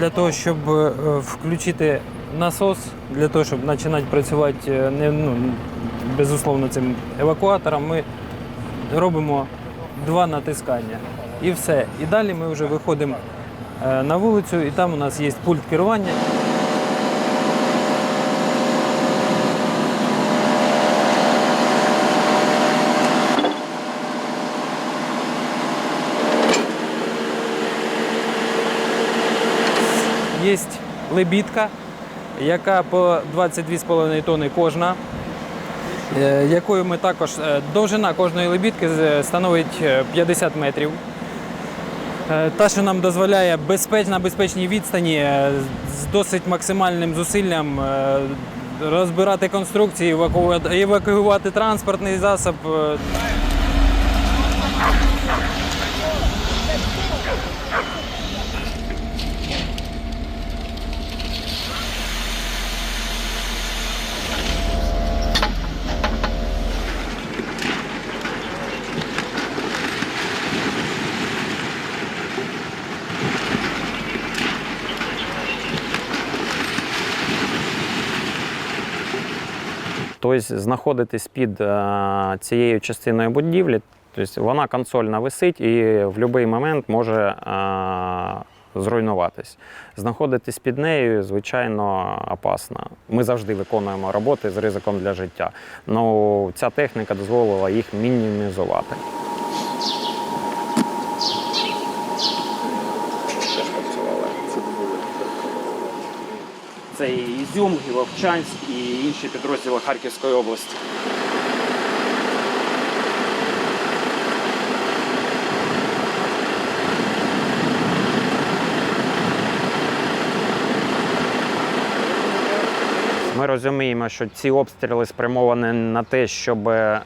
для того, щоб е, включити насос, для того, щоб починати працювати е, не, ну, безусловно цим евакуатором, ми робимо два натискання. І все. І далі ми вже виходимо е, на вулицю, і там у нас є пульт керування. Є лебідка, яка по 22,5 тонни кожна, е, якою ми також е, довжина кожної лебідки становить е, 50 метрів. Та, що нам дозволяє безпеч, на безпечній відстані з досить максимальним зусиллям розбирати конструкції, евакуювати, евакуювати транспортний засіб. Тобто знаходитись під е, цією частиною будівлі, тобто вона консольна висить і в будь-який момент може е, зруйнуватись. Знаходитись під нею, звичайно, опасно. Ми завжди виконуємо роботи з ризиком для життя. Ну, ця техніка дозволила їх мінімізувати. Це і Ізюм, і Вовчанськ, і інші підрозділи Харківської області. Ми розуміємо, що ці обстріли спрямовані на те, щоб е,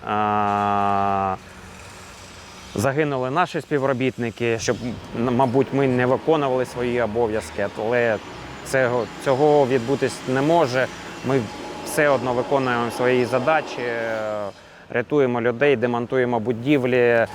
загинули наші співробітники, щоб, мабуть, ми не виконували свої обов'язки, але цього, цього відбутись не може. Ми все одно виконуємо свої задачі, е, рятуємо людей, демонтуємо будівлі,